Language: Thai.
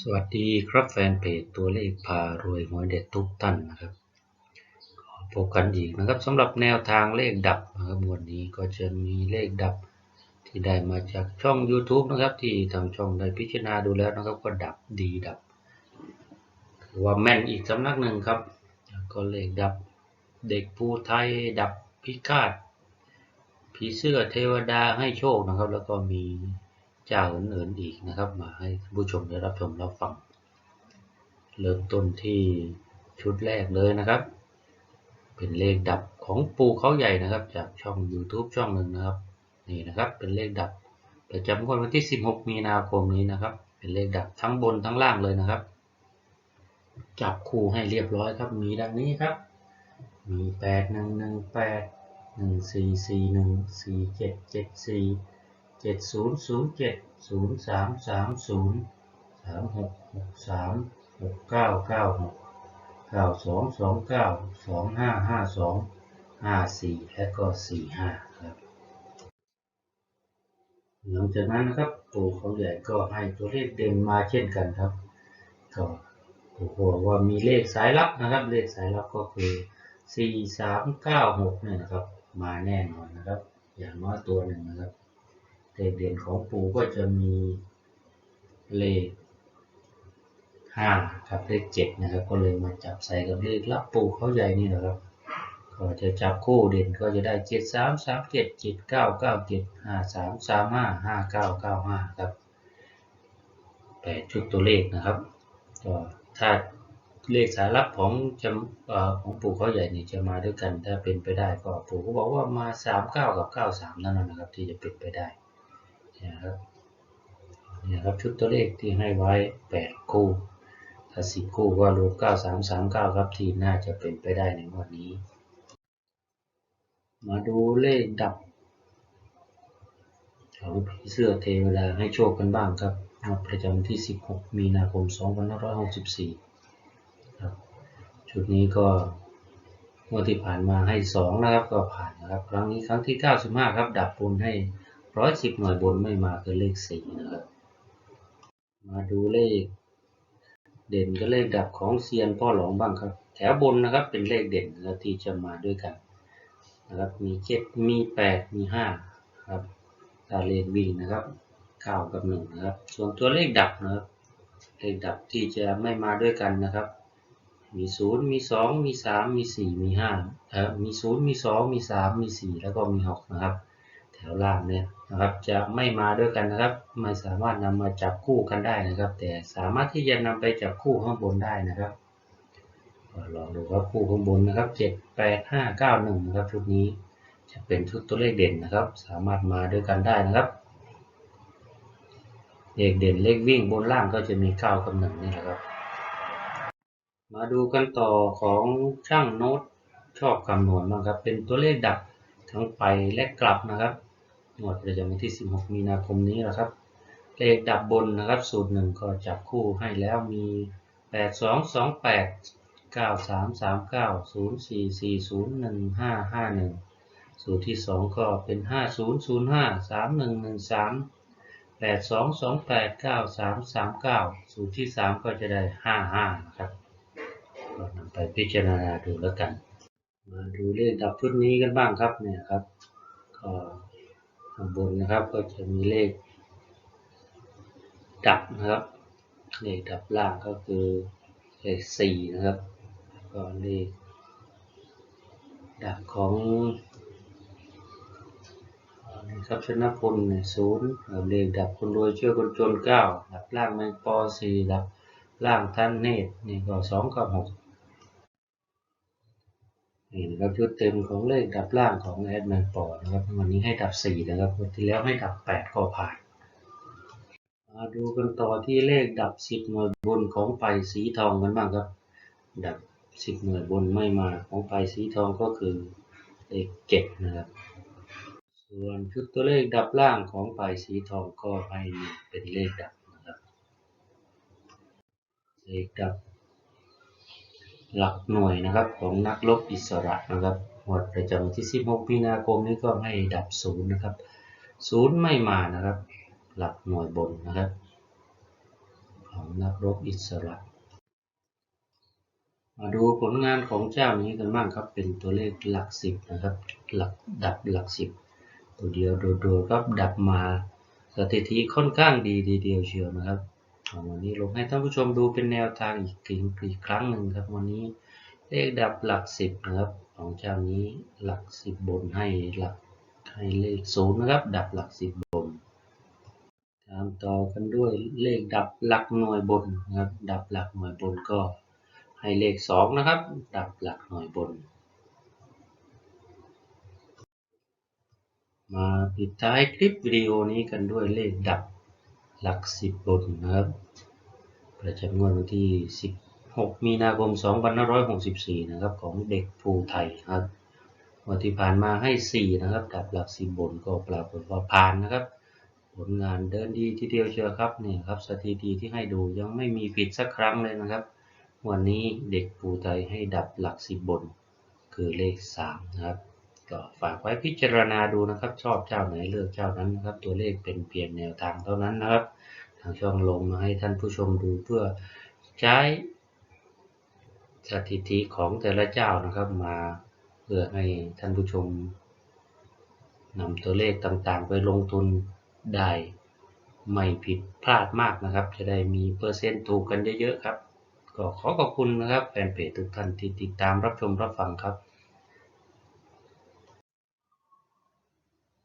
สวัสดีครับแฟนเพจตัวเลขพารวยหวยเด็ดทุกท่านนะครับพบกันอีกนะครับสำหรับแนวทางเลขดับนะครับวันนี้ก็จะมีเลขดับที่ได้มาจากช่อง YouTube นะครับที่ทางช่องได้พิจารณาดูแล้วนะครับก็ดับดีดับถือว่าแม่นอีกสำนักหนึ่งครับ ก็เลขดับเด็กภูไทยดับพิฆาตผีเสื้อเทวดาให้โชคนะครับ แล้วก็มี เจ้าอื่นๆอีกนะครับ มาให้ผู้ชมได้รับชมรับฟัง เริ่มต้นที่ชุดแรกเลยนะครับ เป็นเลขดับของปูเขาใหญ่นะครับ จากช่อง YouTube ช่องหนึ่งนะครับนี่นะครับเป็นเลขดับประจำวันที่ 16 มีนาคมนี้นะครับ เป็นเลขดับทั้งบนทั้งล่างเลยนะครับ จับคู่ให้เรียบร้อยครับมีดังนี้ครับ มี 8 1 1 8 1 4 4 1 4 7 7 4 เจ็ดศูนย์ศูนย์เจ็ดศูนย์สามสามศูนย์สามหกหกสามหกเก้าเก้าหกเก้าสองสองเก้าสองห้าห้าสองห้าสี่และก็สี่ห้าครับหลังจากนั้นนะครับปู่เขาใหญ่ก็ให้ตัวเลขเด่นมาเช่นกันครับก็ปู่บอกว่ามีเลขสายลับนะครับ เลขสายลับก็คือสี่สามเก้าหกเนี่ยนะครับ มาแน่นอนนะครับ อย่างน้อยตัวหนึ่งนะครับ เลขเด่นของปูก็จะมีเลขห้ากับเลขเจ็ดนะครับ ก็เลยมาจับใส่กับเลขรับปูเขาใหญ่นี่นะครับก็จะจับคู่เด่นก็จะได้เจ็ดสามสามเจ็ดเจ็ดเก้าเก้าเจ็ดห้าสามสามห้าห้าเก้าเก้าห้าครับแปดชุดตัวเลขนะครับก็ถ้าเลขสายลับของจำของปู่เขาใหญ่นี่จะมาด้วยกันถ้าเป็นไปได้ก็ปู่ก็บอกว่ามาสามเก้ากับเก้าสามนั่นนะครับที่จะเป็นไปได้ นะครับนี่ครับชุดตัวเลขที่ให้ไว้ 8 คู่ถ้า10 คู่ก็รวม9339 ครับที่น่าจะเป็นไปได้ในวดนี้ มาดูเลขดับของผีเสื้อเทวดาให้โชคกันบ้างครับงวดประจำที่ 16 มีนาคม 2564ครับชุดนี้ก็งวดที่ผ่านมาให้ 2 นะครับก็ผ่านนะครับ ครั้งนี้ครั้งที่ 95 ครับ ดับบนให้ ร้อยสิบหน่วยบนไม่มาคือเลขสี่นะครับ มาดูเลข เด่นก็เลขดับของเซียนพ่อหลองบ้างครับ แถวบนนะครับเป็นเลขเด่นนะที่จะมาด้วยกันนะครับมีเจ็ดมีแปดมีห้าครับตาเลขวิ่งนะครับเก้ากับหนึ่งนะครับ ส่วนตัวเลขดับนะครับเลขดับที่จะไม่มาด้วยกันนะครับ มีศูนย์มีสองมีสามมีสี่มีห้าเออมีศูนย์มีสองมีสามมีสี่แล้วก็มีหกนะครับ แถวล่างเนี่ย นะครับ จะไม่มาด้วยกันนะครับ ไม่สามารถนำมาจับคู่กันได้นะครับ แต่สามารถที่จะนำไปจับคู่ข้างบนได้นะครับลองดูครับคู่ข้างบนนะครับเจ็ดแปดห้าเก้าหนึ่งนะครับชุดนี้จะเป็นชุดตัวเลขเด่นนะครับ สามารถมาด้วยกันได้นะครับเลขเด่นเลขวิ่งบนล่างก็จะมีเก้ากับหนึ่งนี่แหละครับ มาดูกันต่อของช่างโน้ตชอบคำนวณบ้างครับ เป็นตัวเลขดับทั้งไปและกลับนะครับ งวดประจำวันที่ 16 มีนาคมนี้แหละครับ เลขดับบนนะครับ สูตรหนึ่งก็จับคู่ให้แล้วมี 8 2 2 8 9 3 3 9 0 4 4 0 1 5 5 1 สูตรที่ 2 ก็เป็น 5 0 0 5 3 1 1 3 8 2 2 8 9 3 3 9 สูตรที่ 3 ก็จะได้ 5 5 นะครับก็นำไปพิจารณาดูแล้วกัน มาดูเลขดับชุดนี้กันบ้างครับเนี่ยครับ ก็ ข้างบนนะครับก็จะมีเลข ดับนะครับเลขดับล่างก็คือเลขสี่นะครับก็เลขดับของครับชนะพลเนี่ยศูนย์เลขดับคนรวยช่วยคนจนเก้าดับล่างแมงปอสี่ดับล่างท่านเนตรนี่ก็สองกับหก นี่นะครับชุดเต็มของเลขดับล่างของแอดแมนปอนะครับวันนี้ให้ดับ4นะครับวันที่แล้วให้ดับ 8 ก็ผ่านมาดูกันต่อที่เลขดับ 10 หน่วยบนของไปสีทองกันบ้างครับ ดับ 10 หน่วยบนไม่มาของไปสีทองก็คือเลข7นะครับส่วนชุดตัวเลขดับล่างของไปสีทองก็ให้เป็นเลขดับนะครับเลขดับ หลักหน่วยนะครับของนักรบอิสระนะครับหมวดประจำวันที่ 16มีนาคมนี้ก็ให้ดับศูนย์นะครับศูนย์ไม่มานะครับ หลักหน่วยบนนะครับ ของนักรบอิสระ มาดูผลงานของเจ้านี้กันบ้างครับ เป็นตัวเลขหลักสิบนะครับ หลักดับหลักสิบตัวเดียวโดดๆครับดับมาสถิติค่อนข้างดีดีเดียวเชียวนะครับ วันนี้ลงให้ท่านผู้ชมดูเป็นแนวทางอีกอีกครั้งหนึ่งครับ วันนี้เลขดับหลักสิบนะครับ ของเจ้านี้หลักสิบบนให้หลักให้เลขศูนย์นะครับ ดับหลักสิบบนตามต่อกันด้วยเลขดับหลักหน่วยบนนะครับ ดับหลักหน่วยบนก็ให้เลขสองนะครับ ดับหลักหน่วยบน มาปิดท้ายคลิปวิดีโอนี้กันด้วยเลขดับ หลักสิบบนนะครับ ประจำงวดวันที่ 16 มีนาคม 2564 นะครับ ของเด็กภูไทยครับวันที่ผ่านมาให้ 4 นะครับดับหลักสิบบนก็ปรากฏว่าผ่านนะครับ ผลงานเดินดีทีเดียวเชียวครับเนี่ยครับสถิติที่ให้ดูยังไม่มีผิดสักครั้งเลยนะครับ วันนี้เด็กภูไทยให้ดับหลักสิบบน คือเลข 3 นะครับ ก็ฝากไว้พิจารณาดูนะครับ ชอบเจ้าไหนเลือกเจ้านั้นนะครับ ตัวเลขเป็นเพียงแนวทางเท่านั้นนะครับ ทางช่องลงมาให้ท่านผู้ชมดูเพื่อใช้สถิติของแต่ละเจ้านะครับมาเพื่อให้ท่านผู้ชมนำตัวเลขต่างๆ ไปลงทุนได้ไม่ผิดพลาดมากนะครับ จะได้มีเปอร์เซ็นต์ถูกกันเยอะๆครับ ก็ขอขอบคุณนะครับแฟนเพจทุกท่านที่ติดตามรับชมรับฟังครับ